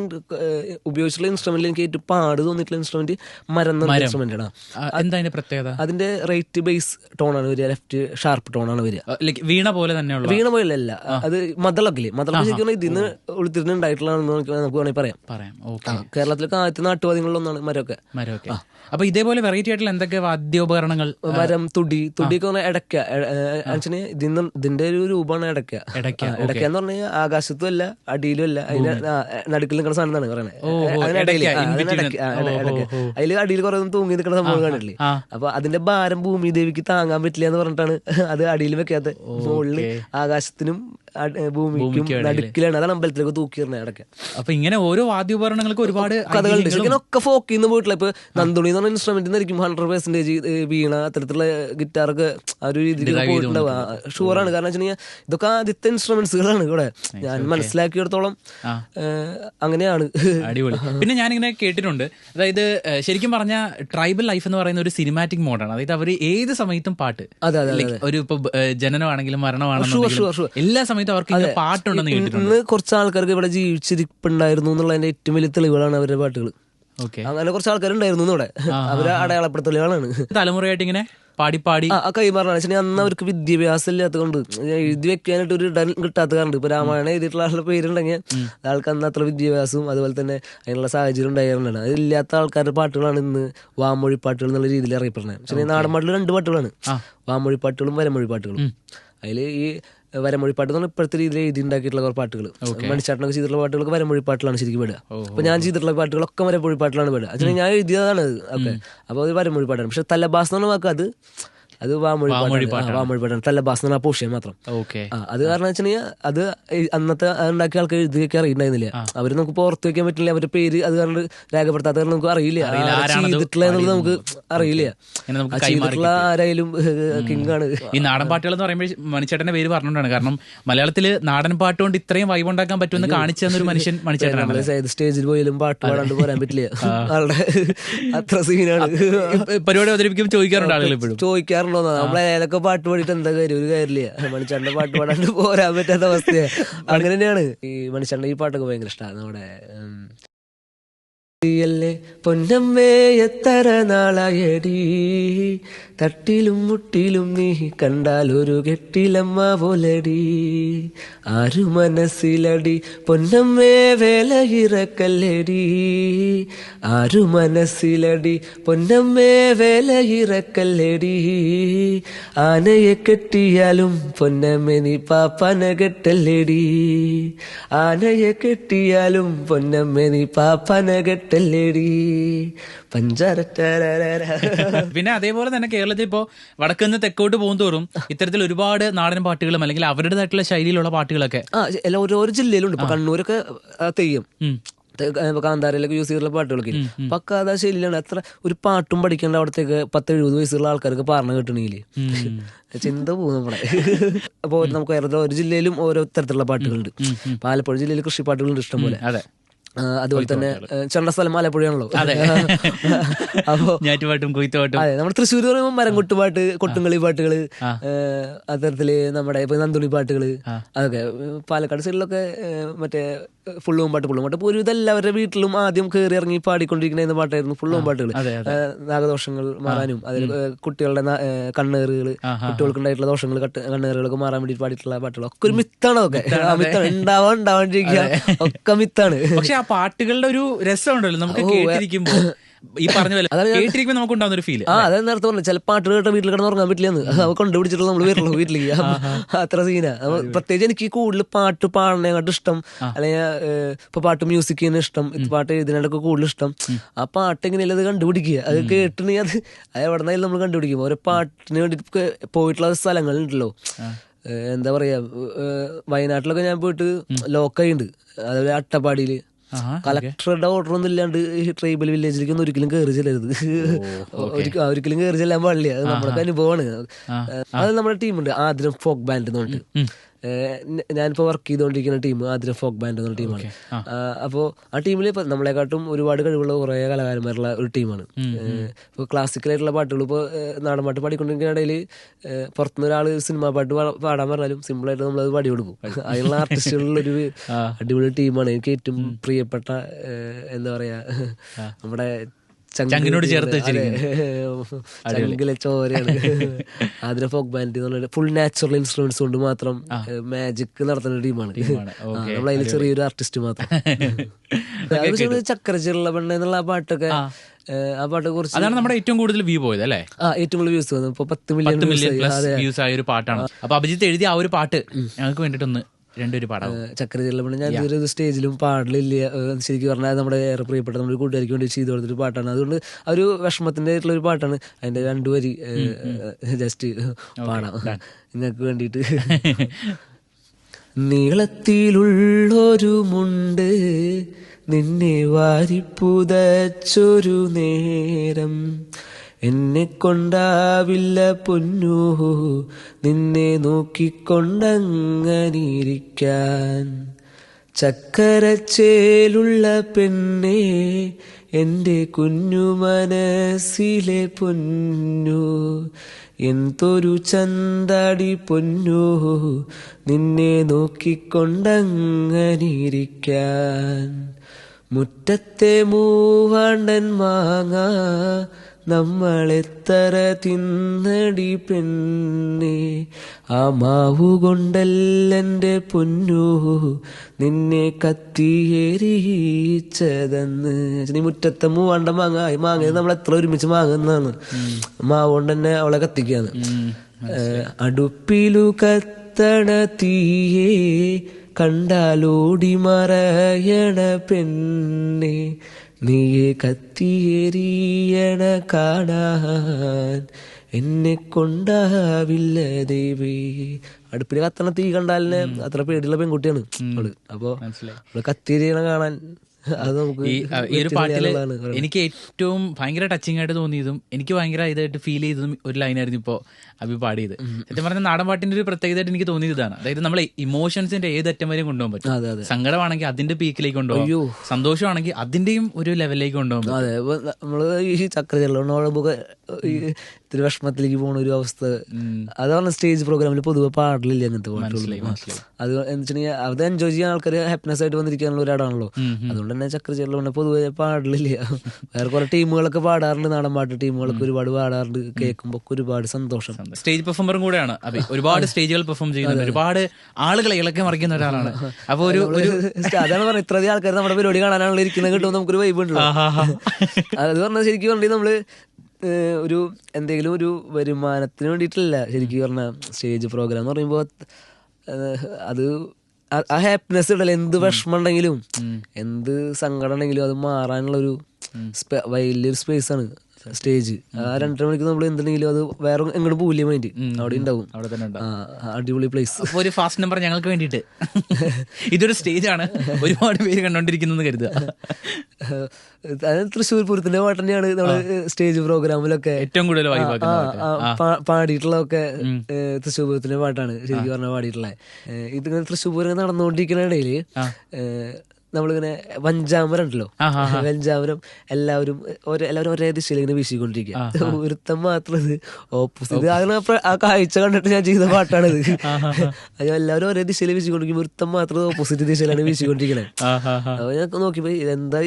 ഉപയോഗിച്ചിട്ടുള്ള ഇൻസ്ട്രുമെന്റിൽ എനിക്ക് ഏറ്റവും പാട് തോന്നിയിട്ടുള്ള ഇൻസ്ട്രുമെന്റ് മരം എന്നുള്ള ഇൻസ്ട്രുമെന്റ് ആണ്. എന്താ പ്രത്യേകത? അതിന്റെ റൈറ്റ് ബേസ് ടോണാണ് വരിക ലെഫ്റ്റ് ഷാർപ്പ് ടോണാണ് വരിക. വീണ പോലെ തന്നെ വീണ പോലെ അല്ല അത് മദളൊക്കെ ഇല്ലേ മദളൊക്കെ ശരിക്കും ഇതിന്ന് ഉൾത്തിരിഞ്ഞുണ്ടായിട്ടുള്ളതാണെന്ന് നമുക്ക് വേണമെങ്കിൽ പറയാം. കേരളത്തിലൊക്കെ ആദ്യത്തെ നാട്ടുവാദികളിലൊന്നാണ് മരമൊക്കെ. മരമൊക്കെ. അപ്പൊ ഇതേപോലെ വെറൈറ്റി ആയിട്ടുള്ള എന്തൊക്കെ വാദ്യോപകരണങ്ങൾ മരം തുടി തുടി പറഞ്ഞാൽ ഇടയ്ക്ക ആക്ച്വലി ഇതിന്ന് ഇതിന്റെ ഒരു രൂപമാണ് ഇടയ്ക്ക ഇടയ്ക്ക, എന്ന് പറഞ്ഞാൽ ആകാശത്തും അല്ല അടിയിലും അല്ല അതിന്റെ നടുക്കിൽ നിൽക്കുന്ന സാധനം എന്നാണ് പറയുന്നത്. അതിൽ അടിയിൽ കുറെ തൂങ്ങി നിൽക്കുന്ന സംഭവം കാണില്ലേ അപ്പൊ അതിന്റെ ഭാരം ഭൂമി ദേവിക്ക് താങ്ങാൻ പറ്റില്ല എന്ന് പറഞ്ഞിട്ടാണ് അത് അടിയിൽ വെക്കാത്ത മുകളിൽ ആകാശത്തിനും ഭൂമിക്കും നടുക്കിലാണ്. അതാണ് അമ്പലത്തിലേക്ക് തൂക്കിയിരുന്നത് ഇടയ്ക്ക. അപ്പൊ ഇങ്ങനെ ഓരോ വാദ്യോപകരണങ്ങൾക്ക് ഒരുപാട് കഥകളുണ്ട്. ഒക്കെ ഫോക്കിൽ നിന്ന് പോയിട്ടില്ല. ഇപ്പൊ നന്ദുണി എന്ന് പറഞ്ഞ ഇൻസ്ട്രുമെന്റ് ആയിരിക്കും ഹൺഡ്രഡ് പെർസെന്റേജ് വീണ അത്തരത്തിലുള്ള ഗിറ്റാറൊക്കെ ആ ഒരു രീതിയിൽ പോയിട്ടുണ്ടാവും ഷുവറാണ് കാരണം വെച്ചാൽ ഇതൊക്കെ ആദ്യത്തെ ഇൻസ്ട്രുമെന്റ്സുകളാണ് ഇവിടെ. ഞാൻ മനസ്സിലാക്കിയിടത്തോളം. അങ്ങനെയാണ്. അടിപൊളി. പിന്നെ ഞാനിങ്ങനെ കേട്ടിട്ടുണ്ട്. അതായത് ശരിക്കും പറഞ്ഞ ട്രൈബൽ ലൈഫ് എന്ന് പറയുന്ന ഒരു സിനിമാറ്റിക് മോഡാണ് അതായത് അവർ ഏത് സമയത്തും പാട്ട് അതെ അതെ ഒരു ഇപ്പൊ ജനനമാണെങ്കിലും മരണമാണെങ്കിലും എല്ലാ സമയത്തും അവർക്ക് ഇങ്ങനെ പാട്ടുണ്ടെന്ന് കേട്ടിട്ടുണ്ട്. ഇന്ന് കുറച്ച് ആൾക്കാർക്ക് ഇവിടെ ജീവിച്ചിരിപ്പുണ്ടായിരുന്നു എന്നുള്ളതിന്റെ ഏറ്റവും വലിയ തെളിവുകളാണ് അവരുടെ പാട്ടുകൾ അങ്ങനെ കുറച്ച് ആൾക്കാരുണ്ടായിരുന്നു ഇവിടെ അവരെ അടയാളപ്പെടുത്തലുകളാണ്. തലമുറയായിട്ട് ഇങ്ങനെ പാടി പാടി ആ കൈമാറാണ് പക്ഷേ അന്ന് അവർക്ക് വിദ്യാഭ്യാസം ഇല്ലാത്തതുകൊണ്ട് എഴുതി വെക്കാനായിട്ട് ഒരു ഇടം കിട്ടാത്ത കാരണം ഇപ്പൊ രാമായണം എഴുതിയിട്ടുള്ള ആളുടെ പേരുണ്ടെങ്കിൽ ആൾക്ക് അന്ന് അത്ര വിദ്യാഭ്യാസവും അതുപോലെ തന്നെ അതിനുള്ള സാഹചര്യം ഉണ്ടായിരുന്നതാണ് അതില്ലാത്ത ആൾക്കാരുടെ പാട്ടുകളാണ് ഇന്ന് വാമൊഴി പാട്ടുകൾ എന്നുള്ള രീതിയിൽ അറിയപ്പെടുന്നത്. പക്ഷേ നാടൻ പാട്ടുകൾ രണ്ട് പാട്ടുകളാണ്. വാമൊഴി പാട്ടുകളും വരമൊഴി പാട്ടുകളും. അതിൽ ഈ വരമൊഴി പാട്ട് എന്ന് പറഞ്ഞാൽ ഇപ്പോഴത്തെ രീതിയിൽ എഴുതി ഉണ്ടാക്കിയിട്ടുള്ള കുറേ പാട്ടുകൾ. മണിച്ചാട്ടനൊക്കെ ചെയ്തിട്ടുള്ള പാട്ടുകളൊക്കെ വരമൊഴി പാട്ടിലാണ് ശരിക്കും പെടുക. അപ്പൊ ഞാൻ ചെയ്തിട്ടുള്ള പാട്ടുകളൊക്കെ വരമൊഴിപ്പാട്ടിലാണ് പെടുക. അതിന് ഞാൻ എഴുതിയതാണ് അത് അപ്പോൾ അപ്പൊ അത് വരമൊഴി പാട്ടാണ് പക്ഷെ തലബാസ് എന്ന് പറഞ്ഞ വാക്ക് അത് അത് വാമൊഴി വാമൊഴി പാട്ടാണ്. തലബാസ് എന്ന് പറഞ്ഞ മാത്രം. ഓക്കെ. അത് കാരണം വെച്ചിട്ടുണ്ടെങ്കിൽ അത് അന്നത്തെ ഉണ്ടാക്കിയ ആൾക്ക് എഴുതിയൊക്കെ അറിയുണ്ടായിരുന്നില്ല. അവർ നമുക്ക് പുറത്ത് വെക്കാൻ പറ്റില്ല. അവരുടെ പേര് അത് കാരണം രേഖപ്പെടുത്താത്ത കാരണം നമുക്ക് അറിയില്ല. ചെയ്തിട്ടുള്ള എന്നുള്ളത് നമുക്ക് അറിയില്ല. ചെയ്തിട്ടുള്ള ആരായാലും കിങ് ആണ് ഈ നാടൻ പാട്ടുകൾ എന്ന് പറയുമ്പോൾ മണിച്ചേട്ടന്റെ പേര് പറഞ്ഞുകൊണ്ടാണ് കാരണം മലയാളത്തിൽ നാടൻ പാട്ട് കൊണ്ട് ഇത്രയും വൈബ് ഉണ്ടാക്കാൻ പറ്റുമെന്ന് കാണിച്ചു തന്നൊരു മനുഷ്യൻ മണിച്ചേട്ടനാണ്. സ്റ്റേജിൽ പോയാലും പാട്ട് പാടാണ്ട് പോരാൻ പറ്റില്ല. ആളുടെ അത്ര സീനാണ് പരിപാടി അവതരിപ്പിക്കുമ്പോൾ ചോദിക്കാറുണ്ട് ആളുകൾ ഇപ്പോഴും. ചോദിക്കാറുണ്ടോ. നമ്മളെ ഏതൊക്കെ പാട്ട് പാടിയിട്ട് എന്താ കാര്യം? ഒരു കാര്യമില്ല. മണിച്ചണ്ട പാട്ട് പാടാണ്ട് പോരാൻ പറ്റാത്ത അവസ്ഥയാണ് അങ്ങനെ തന്നെയാണ് ഈ മണിച്ചണ്ട ഈ പാട്ടൊക്കെ ഭയങ്കര ഇഷ്ടമാണ് നമ്മുടെ പൊന്നമ്മേ എത്ര നാളായടി. തട്ടിലും മുട്ടിലും നീ കണ്ടാൽ ഒരു കെട്ടിലമ്മ പോലടി. ആരു മനസ്സിലടി? പൊന്നമ്മേ വേലയിറക്കല്ലടി. ആരു മനസ്സിലടി? പൊന്നമ്മേ വേലയിറക്കല്ലടി. ആനയെ കെട്ടിയാലും പൊന്നമ്മേ നീ പാപ്പന കെട്ടല്ലടി. ആനയെ കെട്ടിയാലും പൊന്നമ്മേ നീ പാപ്പന കെട്ടല്ലടി. പഞ്ചാര പിന്നെ അതേപോലെ തന്നെ കേരളത്തിൽ ഇപ്പോൾ വടക്ക് നിന്ന് തെക്കോട്ട് പോകുന്തോറും ഇത്തരത്തിൽ ഒരുപാട് നാടൻ പാട്ടുകളും അല്ലെങ്കിൽ അവരുടേതായിട്ടുള്ള ശൈലിയിലുള്ള പാട്ടുകളൊക്കെ എല്ലാ ഓരോ ജില്ലയിലുണ്ട്. ഇപ്പൊ കണ്ണൂരൊക്കെ തെയ്യം. കാന്താരയിലൊക്കെ യൂസ് ചെയ്തിട്ടുള്ള പാട്ടുകളൊക്കെ പക്ക അതാ ശൈലിയിലാണ്. എത്ര ഒരു പാട്ടും പഠിക്കേണ്ട അവിടത്തേക്ക് പത്ത് എഴുപത് വയസ്സുള്ള ആൾക്കാർക്ക് പറഞ്ഞു കിട്ടണമെങ്കിൽ ചിന്ത പോകും നമ്മളെ. അപ്പൊ നമുക്ക് കേരളത്തിൽ ഓരോ ജില്ലയിലും ഓരോ തരത്തിലുള്ള പാട്ടുകളുണ്ട്. ആലപ്പുഴ ജില്ലയിൽ കൃഷി പാട്ടുകളുണ്ട് ഇഷ്ടംപോലെ അതുപോലെ തന്നെ ചണ്ടസ്ഥലം ആലപ്പുഴയാണല്ലോ. അപ്പോ ഞാറ്റുപാട്ടും കൊയ്ത്തുപാട്ടും. അതെ നമ്മുടെ തൃശ്ശൂർ പറയുമ്പോൾ മരംകൊട്ടുപാട്ട് കൊട്ടുംകളി പാട്ടുകൾ ആ. ഏഹ് അത്തരത്തിൽ നമ്മുടെ ഇപ്പൊ നന്ദുണി പാട്ടുകൾ അതൊക്കെ പാലക്കാട് സൈഡിലൊക്കെ മറ്റേ ഫുള്ളും പാട്ട് ഫുള്ളും പാട്ട് ഇപ്പോൾ ഒരുവിധം എല്ലാവരുടെ വീട്ടിലും ആദ്യം കയറി ഇറങ്ങി പാടിക്കൊണ്ടിരിക്കുന്ന പാട്ടായിരുന്നു ഫുള്ളും പാട്ടുകൾ അതെ, ഏഹ് നാഗദോഷങ്ങൾ മാറാനും അതിൽ കുട്ടികളുടെ കണ്ണേറുകൾ കുട്ടികൾക്ക് ഉണ്ടായിട്ടുള്ള ദോഷങ്ങൾ കണ്ണേറുകളൊക്കെ മാറാൻ വേണ്ടി പാടിയിട്ടുള്ള പാട്ടുകൾ ഒക്കെ ഒരു മിത്താണ് ഒക്കെ മിത്താണ് ഉണ്ടാവാൻ ഉണ്ടാവാണ്ടിരിക്കുക. ഒക്കെ മിത്താണ്. പക്ഷെ ആ പാട്ടുകളുടെ ഒരു രസമുണ്ടല്ലോ. നമുക്ക് കേട്ടിരിക്കുമ്പോ. ഈ പറഞ്ഞ പോലെ കേട്ടിരിക്കുമ്പോ നമുക്ക് ഉണ്ടാവുന്ന ഒരു ഫീൽ ആ അതെ നേരത്തെ പറഞ്ഞു ചില പാട്ട് കേട്ട വീട്ടിൽ കിടന്ന് ഉറങ്ങാൻ പറ്റില്ലെന്ന് അവ കണ്ടുപിടിച്ചിട്ടുള്ള നമ്മൾ വരുള്ളൂ വീട്ടിലേക്ക്. അത്ര സീനാ. പ്രത്യേകിച്ച് എനിക്ക് കൂടുതൽ പാട്ട് പാടണേക്കാട്ട് ഇഷ്ടം. അല്ലെങ്കിൽ ഇപ്പൊ പാട്ട് മ്യൂസിക് ചെയ്യുന്ന ഇഷ്ടം പാട്ട് എഴുതിനൊക്കെ കൂടുതൽ ഇഷ്ടം. ആ പാട്ട് എങ്ങനെയല്ല അത് കണ്ടുപിടിക്കുക? അത് കേട്ടിട്ടുണ്ടെങ്കിൽ അത് എവിടെ നിന്നായാലും നമ്മൾ കണ്ടുപിടിക്കും. ഓരോ പാട്ടിന് വേണ്ടി പോയിട്ടുള്ള സ്ഥലങ്ങളുണ്ടല്ലോ. എന്താ പറയാ വയനാട്ടിലൊക്കെ ഞാൻ പോയിട്ട് ലോക്കായിണ്ട് അതുപോലെ അട്ടപ്പാടിയിൽ. ആഹാ, കളക്ടറുടെ ഓർഡർ ഒന്നും ഇല്ലാണ്ട് ഈ ട്രൈബൽ വില്ലേജിലേക്ക് ഒന്നും ഒരിക്കലും കയറി ചെല്ലരുത്. ഒരിക്ക- ഒരിക്കലും കയറി ചെല്ലാൻ പാടില്ല. അത് നമ്മുടെ അനുഭവമാണ്. അത് നമ്മുടെ ടീമുണ്ട് ആദ്യം ഫോക്ക് ബാൻഡ് എന്ന് പറഞ്ഞിട്ട്. ഞാനിപ്പോ വർക്ക് ചെയ്തുകൊണ്ടിരിക്കുന്ന ടീം ആദ്യം ഫോക്ക് ബാൻഡ് എന്ന ടീമാണ് അപ്പോൾ ആ. ടീമിൽ ഇപ്പൊ നമ്മളെക്കാട്ടും ഒരുപാട് കഴിവുള്ള കുറേ കലാകാരന്മാരുള്ള ഒരു ടീമാണ് ഇപ്പോൾ ക്ലാസിക്കലായിട്ടുള്ള പാട്ടുകൾ ഇപ്പോൾ നാടൻ പാട്ട് പാടിക്കൊണ്ടിരിക്കുന്ന ഇടയിൽ പുറത്തുനിന്ന് ഒരാൾ സിനിമാ പാട്ട് പാടാൻ പറഞ്ഞാലും സിമ്പിളായിട്ട് നമ്മളത് പാടി കൊടുക്കും. അതിനുള്ള ആർട്ടിസ്റ്റുകളിലൊരു അടിപൊളി ടീമാണ് എനിക്ക് ഏറ്റവും പ്രിയപ്പെട്ട എന്താ പറയാ നമ്മുടെ ചങ്കിനോട് ചേർത്ത്. ചങ്കിലെ ചോരയാണ് അതിന് ഫോക്ക് ബാൻഡ് എന്നുള്ള ഫുൾ നാച്ചുറൽ ഇൻസ്ട്രുമെന്റ്സ് കൊണ്ട് മാത്രം മാജിക് നടത്തുന്ന ടീമാണ്. നമ്മൾ അതിൽ ചെറിയൊരു ആർട്ടിസ്റ്റ് മാത്രം. ചക്രചിള്ള ചക്കരച്ചിറുള്ള പെണ്ണ എന്നുള്ള ആ പാട്ടൊക്കെ ആ. പാട്ട് കുറച്ച് അതാണ് നമ്മുടെ ഏറ്റവും കൂടുതൽ വ്യൂ പോയത് അല്ലേ? ആ ഏറ്റവും കൂടുതൽ വ്യൂസ് വന്നു. ഇപ്പൊ പത്ത് മില്യൺ പത്ത് മില്യൺ പ്ലസ് വ്യൂസ് ആയ ഒരു പാട്ടാണ്. അപ്പൊ അഭിജിത്ത് എഴുതിയ ആ ഒരു പാട്ട് ഞങ്ങൾക്ക് വേണ്ടിട്ടൊന്ന് രണ്ടൊരു പെണ്ണ് ഞാൻ ഇതുവരെ ഒരു സ്റ്റേജിലും പാടലില്ല ശരിക്കും പറഞ്ഞാൽ നമ്മുടെ ഏറെ പ്രിയപ്പെട്ട നമ്മുടെ കൂട്ടുകാർക്ക് വേണ്ടി ചെയ്തു കൊടുത്തൊരു പാട്ടാണ്. അതുകൊണ്ട് ആ ഒരു വിഷമത്തിന്റെ ആയിട്ടുള്ള ഒരു പാട്ടാണ്. അതിന്റെ രണ്ടു വരി ജസ്റ്റ് പാടാം. നിങ്ങൾക്ക് വേണ്ടിയിട്ട്. നീളത്തിലുള്ളൊരു മുണ്ട് നിന്നെ വാരിപ്പുതച്ചൊരു നേരം. എന്നെ കൊണ്ടാവില്ല പൊന്നു. നിന്നെ നോക്കിക്കൊണ്ടങ്ങനിരിക്കാൻ. ചക്കരച്ചേലുള്ള പെണ്ണെ എന്റെ കുഞ്ഞു മനസ്സിലെ പൊന്നു. എന്തൊരു ചന്താടി പൊന്നു. നിന്നെ നോക്കിക്കൊണ്ടങ്ങനിരിക്കാൻ. മുറ്റത്തെ മൂവാണ്ടൻ മാങ്ങ നമ്മളെത്ര തിന്നടി പെണ്ണെ. ആ മാവു കൊണ്ടല്ലെന്റെ പൊന്നു നിന്നെ കത്തിയേരിച്ചതെന്ന് നീ മുറ്റത്തെ മൂവാണ്ട മാങ്ങ മാങ്ങ നമ്മൾ എത്ര ഒരുമിച്ച് മാങ്ങുന്നതാണ് മാവ് കൊണ്ട് തന്നെ അവളെ കത്തിക്കാന്ന് അടുപ്പിലു കത്തണ തീയേ കണ്ടാലോടി മറയണ പെണ്ണെ. നീയെ കത്തിയേറിയണ കാണാൻ എന്നെ കൊണ്ടാവില്ല ദേവി. അടുപ്പിന് കത്തണ തീ കണ്ടാലിനെ അത്ര പേടിയുള്ള പെൺകുട്ടിയാണ് അവൾ. അപ്പൊ അവൾ കത്തിയേറിയണ കാണാൻ ഈ ഈ ഒരു പാട്ടിൽ എനിക്ക് ഏറ്റവും ഭയങ്കര ടച്ചിങ് ആയിട്ട് തോന്നിയതും എനിക്ക് ഭയങ്കര ഇതായിട്ട് ഫീൽ ചെയ്തതും ഒരു ലൈനായിരുന്നു ഇപ്പോ അഭി പാടിയത്. സത്യം പറഞ്ഞ നാടൻ പാട്ടിന്റെ ഒരു പ്രത്യേകതയായിട്ട് എനിക്ക് തോന്നിയത് ഇതാണ്. അതായത് നമ്മളെ ഇമോഷൻസിന്റെ ഏത് അറ്റം വരെയും കൊണ്ടുപോകാൻ പറ്റും. സങ്കടമാണെങ്കിൽ അതിന്റെ പീക്കിലേക്ക് കൊണ്ടുപോകും. സന്തോഷമാണെങ്കിൽ അതിന്റെയും ഒരു ലെവലിലേക്ക് കൊണ്ടുപോകും അതെ നമ്മൾ ഈ ചക്ര ചെല്ലുമ്പോൾ ഈ ഇത്തിരി വിഷമത്തിലേക്ക് പോണ ഒരു അവസ്ഥ. അതാണ് സ്റ്റേജ് പ്രോഗ്രാമിൽ പൊതുവെ പാടില്ല അങ്ങനത്തെ പാട്ടുകൾ അത് വെച്ചിട്ടുണ്ടെങ്കിൽ അത് എൻജോയ് ചെയ്യാൻ ആൾക്കാർ ഹാപ്പിനെസ് ആയിട്ട് വന്നിരിക്കാനുള്ള ഒരാളാണല്ലോ അതുകൊണ്ട് തന്നെ ചക്ര പിന്നെ പൊതുവെ പാടില്ല. വേറെ കുറെ ടീമുകളൊക്കെ പാടാറുണ്ട് നാടൻ പാട്ട് ടീമുകളൊക്കെ ഒരുപാട് പാടാറുണ്ട് കേൾക്കുമ്പോൾ ഒരുപാട് സന്തോഷം. സ്റ്റേജ് പെർഫോമറും കൂടെയാണ് ഒരുപാട് സ്റ്റേജുകൾ പെർഫോം ചെയ്യുന്നുണ്ട്. ഒരുപാട് ആളുകളെ ഇളക്കി മറിക്കുന്ന ഒരാളാണ്. അപ്പൊ ഒരു അതാണ് പറഞ്ഞത്. ഇത്രയധികം ആൾക്കാർ നമ്മുടെ പരിപാടി കാണാനാണല്ലോ ഇരിക്കുന്നത് കിട്ടുമ്പോൾ നമുക്കൊരു വൈബ് ഉണ്ടല്ലോ. അത് പറഞ്ഞാൽ ശരിക്കും പറഞ്ഞാൽ നമ്മൾ ഒരു എന്തെങ്കിലും ഒരു വരുമാനത്തിന് വേണ്ടിയിട്ടല്ല. ശരിക്കും പറഞ്ഞാൽ സ്റ്റേജ് പ്രോഗ്രാം എന്ന് പറയുമ്പോൾ അത് ആ- ഹാപ്പിനെസ് ഉണ്ടല്ലോ. എന്ത് വിഷമം ഉണ്ടെങ്കിലും എന്ത് സങ്കടം ഉണ്ടെങ്കിലും അത് മാറാനുള്ള ഒരു വലിയൊരു സ്പേസ് ആണ് സ്റ്റേജ് ആ രണ്ടര മണിക്ക് നമ്മൾ എന്തുണ്ടെങ്കിലും അത് വേറെ എങ്ങോട്ട് പോവില്ല മൈൻഡ് അവിടെ ഉണ്ടാവും. അവിടെ തന്നെ. അടിപൊളി പ്ലേസ് ഒരു ഫാസ്റ്റ് നമ്പർ ഞങ്ങൾക്ക് വേണ്ടിയിട്ട്. ഇതൊരു സ്റ്റേജ് ആണ്. ഒരുപാട് പേര് കണ്ടോണ്ടിരിക്കുന്നു കരുതുക. അത് തൃശ്ശൂർ പൂരത്തിന്റെ പാട്ട് തന്നെയാണ് നമ്മൾ സ്റ്റേജ് പ്രോഗ്രാമിലൊക്കെ ഏറ്റവും കൂടുതൽ പാടിയിട്ടുള്ളതൊക്കെ തൃശ്ശൂർ പൂരത്തിന്റെ പാട്ടാണ് ശരിക്കും പറഞ്ഞാൽ പാടിയിട്ടുള്ളത് ഇതിങ്ങനെ തൃശ്ശൂർ പൂരം നടന്നുകൊണ്ടിരിക്കുന്ന ഇടയിൽ നമ്മളിങ്ങനെ വഞ്ചാമരം ഉണ്ടല്ലോ വഞ്ചാമരം എല്ലാവരും എല്ലാവരും ഒരേ ദിശയിൽ ഇങ്ങനെ വീശിക്കൊണ്ടിരിക്കുക ഒരുത്തം മാത്രം ഇത് ഓപ്പോസിറ്റ്. അങ്ങനെ ആ കാഴ്ച കണ്ടിട്ട് ഞാൻ ചെയ്ത പാട്ടാണിത്. അത് എല്ലാവരും ഒരേ ദിശയിൽ വീശിക്കൊണ്ടിരിക്കുമ്പോൾ ഒരുത്തം മാത്രം ഓപ്പോസിറ്റ് ദിശയിലാണ് വീശിക്കൊണ്ടിരിക്കണേ. അപ്പൊ ഞാൻ നോക്കിയപ്പോ എന്താ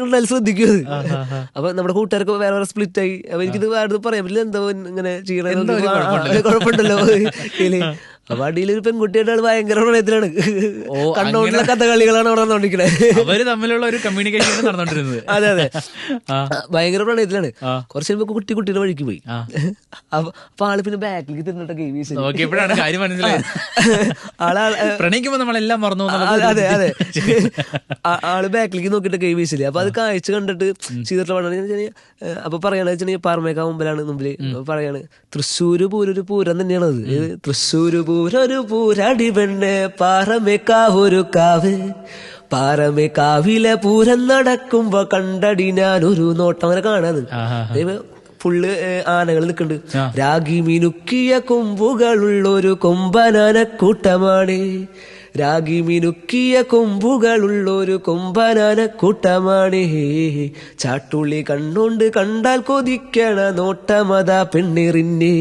കൊണ്ട് നല്ല ശ്രദ്ധിക്കും അത്. അപ്പൊ നമ്മുടെ കൂട്ടുകാർക്ക് വേറെ വേറെ സ്പ്ലിറ്റ് ആയി. അപ്പൊ എനിക്കിത് വേറെ പറയാൻ പറ്റില്ല. എന്താ ഇങ്ങനെ ചെയ്യണേ കുഴപ്പമുണ്ടല്ലോ. അടിയിൽ ഒരു പെൺകുട്ടിയുടെ ഭയങ്കര പ്രണയത്തിലാണ് കണ്ണൂരിലെ കഥകളികളാണ് അവിടെ നടന്നോണ്ടിരിക്കുന്നത് അവർ തമ്മിലുള്ള ഒരു കമ്മ്യൂണിക്കേഷൻ നടന്നുകൊണ്ടിരുന്നത്. അതെ അതെ. ഭയങ്കര പ്രണയത്തിലാണ് കുറച്ചു കുറച്ച് കഴിയുമ്പോ കുട്ടി കുട്ടിയുടെ വഴിക്ക് പോയി. അപ്പൊ ആൾ പിന്നെ ബാക്കിലേക്ക് തിന്നിട്ടൊക്കെ നോക്കിയപ്പോഴാണ് കാര്യം മനസ്സിലായത്. ആളാ നമ്മളെല്ലാം മറന്നു അതെ അതെ ആൾ ബാക്കിലേക്ക് നോക്കിയിട്ട് കൈ വീശില്ലേ? അപ്പൊ അത് കാഴ്ച കണ്ടിട്ട് ചെയ്തിട്ടുള്ള പാടാണ്. അപ്പൊ പറയണ വെച്ചാൽ പാറമേക്കാ മുമ്പിലാണ് മുമ്പിൽ. പറയാണ് തൃശ്ശൂര് പൂരൊരു പൂരം തന്നെയാണത്. തൃശ്ശൂര് തൃശ്ശൂര് പൂരൊരു പൂരടി പെണ്ണ് പാറമേക്കാ ഒരു പാറമേ കാവിലെ പൂരം നടക്കുമ്പോ കണ്ടടി ഞാൻ ഒരു നോട്ടം അങ്ങനെ കാണാത്. ഫുള്ള് ആനകൾ നിൽക്കുന്നുണ്ട് രാഗി മിനുക്കിയ കൊമ്പുകളുള്ളൊരു കൊമ്പനാനക്കൂട്ടമാണ്. കൊമ്പനാന കൂട്ടമാണ് രാഗി മിനുക്കിയ കൊമ്പുകളുള്ളൊരു കൊമ്പനാന കൂട്ടമാണ്. ചാട്ടുള്ളി കണ്ണുണ്ട് കണ്ടാൽ കൊതിക്കണ നോട്ടമതാ പെണ്ണിറിന്നെ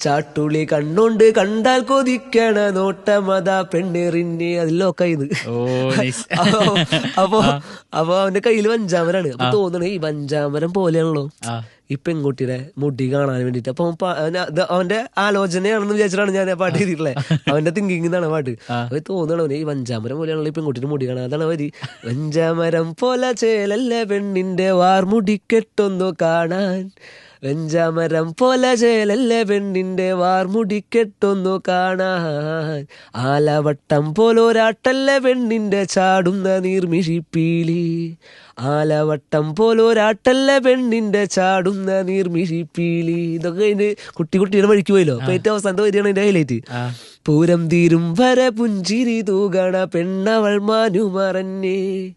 ചാട്ടുള്ളി കണ്ണുണ്ട് കണ്ടാൽ കൊതിക്കണ നോട്ടമതാ പെണ്ണിറിന്നെ അതിലൊക്കെ ഇത് അപ്പോ അപ്പൊ അവന്റെ കയ്യിൽ വഞ്ചാമരാണ്. അപ്പൊ തോന്നണേ ഈ വഞ്ചാമരം പോലെയാണല്ലോ. ഈ പെൺകുട്ടിയുടെ മുടി കാണാൻ വേണ്ടിട്ട്. അപ്പൊ അവന്റെ ആലോചനയാണെന്ന് വിചാരിച്ചിട്ടാണ് ഞാൻ ആ പാട്ട് എഴുതിയിട്ടുള്ളത് അവന്റെ തിങ്കിങ് എന്നാണ് പാട്ട്. അത് തോന്നണം അവന് ഈ വഞ്ചാമരം പോലെയാണല്ലോ ഈ പെൺകുട്ടിയുടെ മുടി കാണാൻ അതാണ് വരി വഞ്ചാമരം പോലെ ചേലല്ലേ പെണ്ണിന്റെ വാർമുടി കെട്ടൊന്നു കാണാൻ. വെഞ്ചാമരം പോലെ ചേലല്ലേ പെണ്ണിന്റെ വാർമുടി കെട്ടൊന്നു കാണാൻ. ആലവട്ടം പോലൊരാട്ടല്ലേ പെണ്ണിന്റെ ചാടുന്ന നീർമിഴിപ്പീലി ആലവട്ടം പോലൊരാട്ടല്ല പെണ്ണിന്റെ ചാടുന്ന നീർമിഴിപ്പീലി. ഇതൊക്കെ അതിന്റെ കുട്ടി കുട്ടിയുടെ വഴിക്ക് പോയല്ലോ. അപ്പൊ ഏറ്റവും അവസാനത്തെ വരികയാണ് അതിന്റെ ഹൈലൈറ്റ് പൂരം തീരും വര പുഞ്ചിരി തൂകണ പെണ്ണവൾ മാനു മറഞ്ഞേ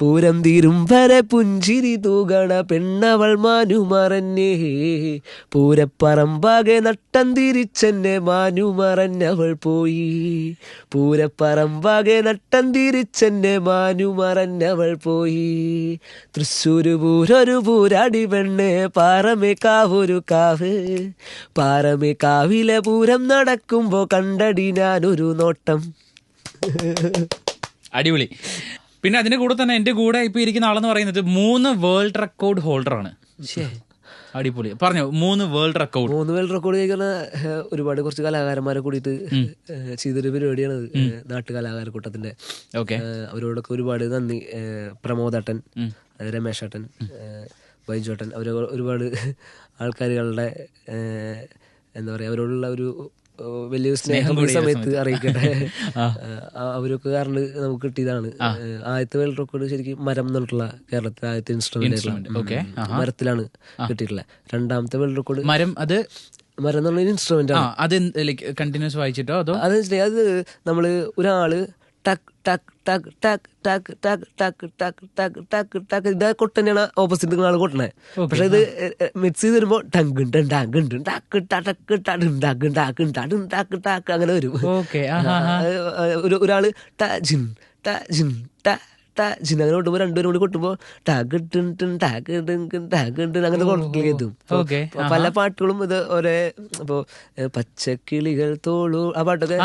പൂരം തീരും വര പുഞ്ചിരി തൂകണ പെണ്ണവൾ മാനു മറഞ്ഞേ പൂരപ്പറമ്പാകെ നട്ടം തിരിച്ചെന്നെ മാനു മറഞ്ഞവൾ പോയി. പൂരപ്പറമ്പാകെ നട്ടം തിരിച്ചെന്നെ മാനു മറഞ്ഞവൾ പോയി. തൃശ്ശൂര് പൂരൊരു പൂരാടി പെണ്ണ് പാറമേക്കാവൊരു കാവ് പാറമേക്കാവിലെ പൂരം നടക്കുമ്പോ കണ്ടടി ഞാനൊരു നോട്ടം. അടിപൊളി. പിന്നെ അതിന്റെ കൂടെ തന്നെ എന്റെ കൂടെ ഇപ്പൊ ഇരിക്കുന്ന ആളെന്ന് പറയുന്നത് മൂന്ന് വേൾഡ് റെക്കോർഡ് ഹോൾഡർ ആണ് അടിപൊളി. പറഞ്ഞു മൂന്ന് വേൾഡ് റെക്കോർഡ് മൂന്ന് വേൾഡ് റെക്കോർഡ് കഴിക്കുന്ന ഒരുപാട് കുറച്ച് കലാകാരന്മാരെ കൂടിയിട്ട് ചെയ്തൊരു പരിപാടിയാണ് നാട്ടു കലാകാര കൂട്ടത്തിന്റെ. ഓക്കെ. അവരോടൊക്കെ ഒരുപാട് നന്ദി പ്രമോദട്ടൻ രമേശേട്ടൻ ഏഹ്, അവർ ഒരുപാട് ആൾക്കാരുകളുടെ എന്താ പറയാ അവരോടുള്ള ഒരു വലിയൊരു സ്നേഹം ഈ സമയത്ത് അറിയിക്കട്ടെ. അവരൊക്കെ കാരണം നമുക്ക് കിട്ടിയതാണ്. ആദ്യത്തെ വേൾഡ് റെക്കോർഡ് ശരിക്കും മരം എന്നുള്ള കേരളത്തിലെ ആദ്യത്തെ ഇൻസ്ട്രുമെന്റ് മരത്തിലാണ് കിട്ടിയിട്ടുള്ളത്. രണ്ടാമത്തെ വേൾഡ് റെക്കോർഡ് മരം അത് മരം എന്നുള്ള ഇൻസ്ട്രുമെന്റ് ആണ്. അത് കണ്ടിന്യൂസ് വായിച്ചിട്ടോ അതോ? അത് അത് നമ്മൾ ഒരാൾ ടക്ക് ടക്ക് ടക്ക് ടക്ക് ടക്ക് ടക്ക് ടക്ക് ടക്ക് ടക്ക് ടക്ക് ടക്ക് ഇതാ കൊട്ടന്നെയാണ് ഓപ്പോസിറ്റ് ആൾ കൊട്ടണേ പക്ഷെ ഇത് മിക്സ് ചെയ്ത് വരുമ്പോ ടങ്ക് ടാങ്ക് ടക്ക് ടക്ക് ടക്ക് ടാക്ക് ടാക്ക് ടാക്ക് ടാക്ക് അങ്ങനെ വരും ഒരാൾ ട ജിൻ ട ജിൻ ട ജിൻ അങ്ങനെ കൊട്ടുമ്പോ രണ്ടുപേരും കൂടി കൊട്ടുമ്പോ ടാഗ് ടിൻ ടാഗ് ടിൻ ടാഗ് ടിൻ അങ്ങനെ കൊട്ടിലേക്ക് എത്തും അപ്പൊ പല പാട്ടുകളും ഇത് ഒരേ ഇപ്പോ ഏ, പച്ചക്കിളികൾ തോളു ആ പാട്ടൊക്കെ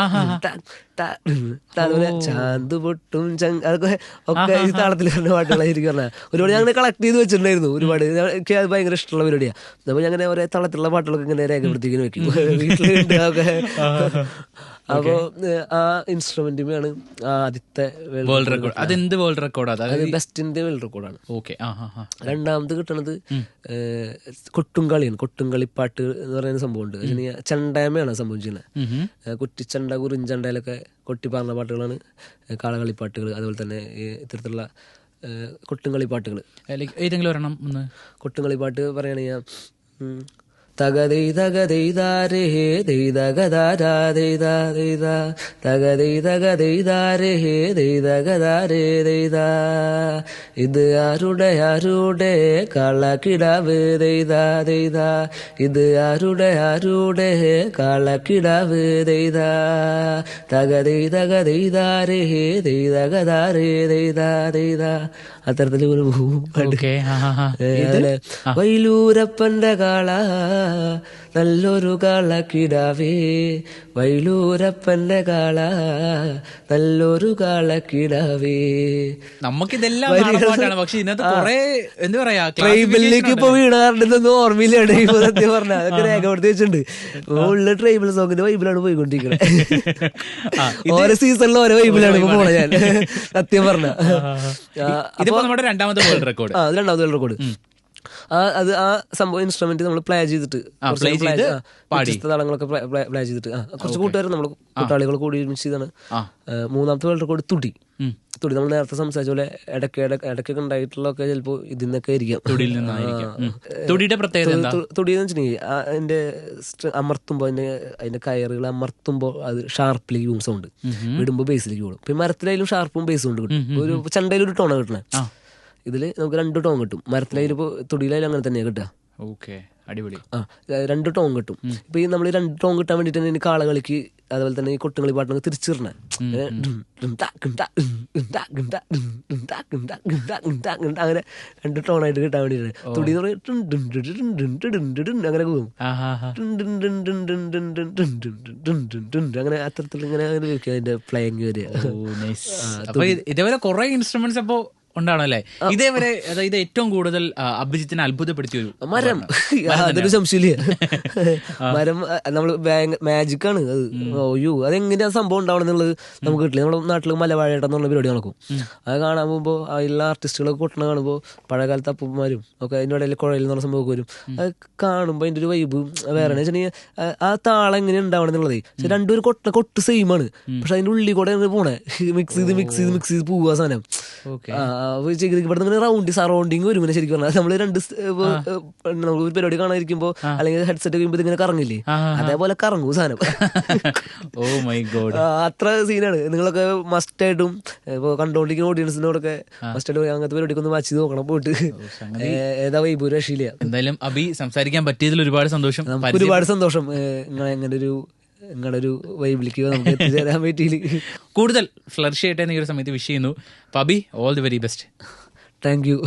അതുപോലെ ചാന്ത് പൊട്ടും ചങ് അതൊക്കെ ഒക്കെ ഈ താളത്തിൽ വരുന്ന പാട്ടുകളായിരിക്കും പറഞ്ഞാൽ ഒരുപാട് ഞങ്ങൾ കളക്ട് ചെയ്ത് വെച്ചിട്ടുണ്ടായിരുന്നു ഒരുപാട്. എനിക്ക് അത് ഭയങ്കര ഇഷ്ടമുള്ള പരിപാടിയാണ് അപ്പൊ ഞങ്ങനെ ഒരേ തളത്തിലുള്ള പാട്ടുകളൊക്കെ ഇങ്ങനെ രേഖപ്പെടുത്തി ഇങ്ങനെ വെക്കും. വീട്ടിലുണ്ട് അപ്പോ ആ ഇൻസ്ട്രുമെന്റുമാണ് ആദ്യത്തെ വേൾഡ് റെക്കോർഡ് അതെന്ത് വേൾഡ് റെക്കോർഡ് അത് ബെസ്റ്റ് ബെസ്റ്റിന്റെ വേൾഡ് റെക്കോർഡാണ് ഓക്കെ രണ്ടാമത് കിട്ടണത് കൊട്ടുംകളിയാണ്. കൊട്ടുംകളിപ്പാട്ട് എന്ന് പറയുന്ന സംഭവമുണ്ട് ചണ്ടയമയാണ് സംഭവം ചെയ്യുന്നത്. കുറ്റിച്ചണ്ട കുറിഞ്ചണ്ടയിലൊക്കെ കൊട്ടി പറഞ്ഞ പാട്ടുകളാണ് കാളകളിപ്പാട്ടുകൾ അതുപോലെ തന്നെ ഇത്തരത്തിലുള്ള കൊട്ടുംകളിപ്പാട്ടുകൾ ഏതെങ്കിലും ഒരെണ്ണം ഒന്ന്. കൊട്ടുംകളിപ്പാട്ട് പറയുകയാണെങ്കിൽ തകതൈ തകതൈ ദാരേ ദൈ തകതാരാ ദൈ ദാ ദൈ ദാ തകതൈ ദൈ തകതാരേ ദൈ ഇത് ആരുടെ ആരുടെ കളക്കിടാവ് ദൈ ദാ ദൈ ദാ ഇത് ആരുടെ ആരുടെ കളക്കിടാവ് ദൈ തകതി തകതി ദാരേ ദൈ തകതാരേ ദൈ ಆ ತರದಲ್ಲಿ ಒಂದು ಬೈಲೂರಪ್ಪಂದ ಗಾಳ നല്ലൊരു കാള കിടാവേ വൈലൂരപ്പന്റെ കാള നല്ലൊരു കാള കിടാവേ നമുക്കിതെല്ലാം പക്ഷെ ഇതിനകത്ത് കുറെ എന്താ പറയാ ട്രൈബലിലേക്ക് ഇപ്പൊ വീണാറുണ്ടെന്ന് ഓർമ്മയിലാണ് ഇപ്പൊ സത്യം പറഞ്ഞ. അതൊക്കെ രേഖപ്പെടുത്തി വെച്ചിട്ടുണ്ട്. ഉള്ള ട്രൈബൽ സോങ്ങിന്റെ വൈബിലാണ് പോയിക്കൊണ്ടിരിക്കുന്നത് ഓരോ സീസണിലും ഓരോ വൈബിലാണ് ഇപ്പൊ പോണത് ഞാൻ. സത്യം പറഞ്ഞ. ഇതിപ്പോ നമ്മുടെ രണ്ടാമത്തെ വേൾഡ് റെക്കോർഡ് രണ്ടാമത്തെ റെക്കോർഡ് ആ അത് ആ സംഭവം ഇൻസ്ട്രുമെന്റ് നമ്മൾ പ്ലേ ചെയ്തിട്ട്. താളങ്ങളൊക്കെ പ്ലേ ചെയ്തിട്ട്. കുറച്ച് കൂട്ടുകാർ നമ്മൾ കൂട്ടാളികൾ കൂടി ഒരുമിച്ച് ചെയ്താണ് മൂന്നാമത്തെ വേൾഡ് റെക്കോർഡ് തുടി. തുടി നമ്മൾ നേരത്തെ സംസാരിച്ച പോലെ ഇടയ്ക്ക് ഇടയ്ക്ക് ഇടയ്ക്കൊക്കെ ഉണ്ടായിട്ടുള്ളതൊക്കെ ചിലപ്പോ ഇതിന്നൊക്കെ ആയിരിക്കാം. തുടിയിൽ നിന്നായിരിക്കും. തുടിയുടെ പ്രത്യേകത തുടി എന്ന് വെച്ചിട്ടുണ്ടെങ്കിൽ അതിന്റെ അമർത്തുമ്പോൾ അമർത്തുമ്പോ അതിന്റെ അതിന്റെ കയറുകൾ അമർത്തുമ്പോ അത് ഷാർപ്പിലേക്ക് പോകും സൗണ്ട് വിടുമ്പോ ബേസിലേക്ക് പോകും പിന്നെ മരത്തിലായാലും ഷാർപ്പും ബേസും ഉണ്ട് കിട്ടും ഒരു ചണ്ടയിലൊരു ടോണ കിട്ടണേ. ഇതിൽ നമുക്ക് രണ്ട് ടോങ് കിട്ടും മരത്തിലായാലും ഇപ്പോൾ തൊടിയിലായാലും അങ്ങനെ തന്നെയാണ് കിട്ടുക ഓക്കെ അടിപൊളി ആ രണ്ട് ടോങ് കിട്ടും ഇപ്പൊ ഈ നമ്മൾ രണ്ട് ടോങ് കിട്ടാൻ വേണ്ടിട്ട് തന്നെ കാളകളിക്ക് അതുപോലെ തന്നെ ഈ കൊട്ടുകളി പാട്ടിനൊക്കെ തിരിച്ചിടണേ അങ്ങനെ രണ്ട് ടോണായിട്ട് കിട്ടാൻ വേണ്ടിട്ട് തുടി അങ്ങനെ അങ്ങനെ അത്തരത്തിൽ ഇങ്ങനെ അതിന്റെ പ്ലേയിങ് വരിക ഇതേപോലെ കുറെ ഇൻസ്ട്രുമെന്റ്സ് അപ്പോ ഉണ്ടാണല്ലേ? ഇതേവരെ അതായത് ഏറ്റവും കൂടുതൽ അഭിജിത്തിനെ അത്ഭുതപ്പെടുത്തിയ ഒരു മരം. അതൊരു സംശയമില്ല മരം നമ്മൾ മാജിക് ആണ്. അത് അയ്യോ അതെങ്ങനെയാ സംഭവം ഉണ്ടാവണമെന്നുള്ളത് നമുക്ക് കിട്ടില്ല. നമ്മുടെ നാട്ടിൽ മലവാഴേട്ടം എന്നുള്ള പരിപാടി നടക്കും. അത് കാണാൻ പോകുമ്പോൾ അതിലുള്ള ആർട്ടിസ്റ്റുകളൊക്കെ കൊട്ടണ കാണുമ്പോൾ പഴയകാലത്ത് അപ്പന്മാരും ഒക്കെ അതിന്റെ ഇടയിൽ കുഴയിൽ നിന്നുള്ള സംഭവമൊക്കെ വരും. അത് കാണുമ്പോൾ അതിന്റെ ഒരു വൈബ് വേറെ വെച്ചിട്ടുണ്ടെങ്കിൽ ആ താളം എങ്ങനെ ഉണ്ടാവണം എന്നുള്ളത്. ഒരു രണ്ടുപേരും കൊട്ട കൊട്ട് സെയിം ആണ്. പക്ഷെ അതിന്റെ ഉള്ളിൽ കൂടെ പോണേ. മിക്സ് ചെയ്ത് മിക്സ് ചെയ്ത് മിക്സ് ചെയ്ത് പോവുക സാധനം. ഓക്കെ ആ, അപ്പൊ ശരിക്കും ഇവിടെ റൗണ്ട് സറൗണ്ടിങ് വരും ശരിക്കും പറഞ്ഞാൽ നമ്മൾ രണ്ട് ഏ, ഒരു പരിപാടി കാണാതിരിക്കുമ്പോ അല്ലെങ്കിൽ ഹെഡ്സെറ്റ് കഴിയുമ്പോ ഇങ്ങനെ കറങ്ങില്ലേ? അതേപോലെ കറങ്ങൂ സാധനം. ഓ മൈ ഗോഡ് അത്ര സീനാണ് നിങ്ങളൊക്കെ മസ്റ്റ് ആയിട്ടും ഇപ്പൊ കണ്ടോണ്ടിരിക്കുന്ന ഓഡിയൻസിനോടൊക്കെ മസ്റ്റ് ആയിട്ട് അങ്ങനത്തെ പരിപാടിക്ക് ഒന്ന് വാച്ച് ചെയ്ത് നോക്കണം പോയിട്ട്. ഏതാ വൈബ് രക്ഷയില്ല. എന്തായാലും അഭി സംസാരിക്കാൻ പറ്റിയതിൽ ഒരുപാട് സന്തോഷം. ഒരുപാട് സന്തോഷം. ഇങ്ങനെ ഒരു നിങ്ങളുടെ ഒരു വൈബിലേക്ക് നമുക്ക് എത്തിച്ചേരാൻ പറ്റിയില്ല. കൂടുതൽ ഫ്ലർഷ് എന്ന് ഈ ഒരു സമയത്ത് വിഷ് ചെയ്യുന്നു. പബി all the very best thank you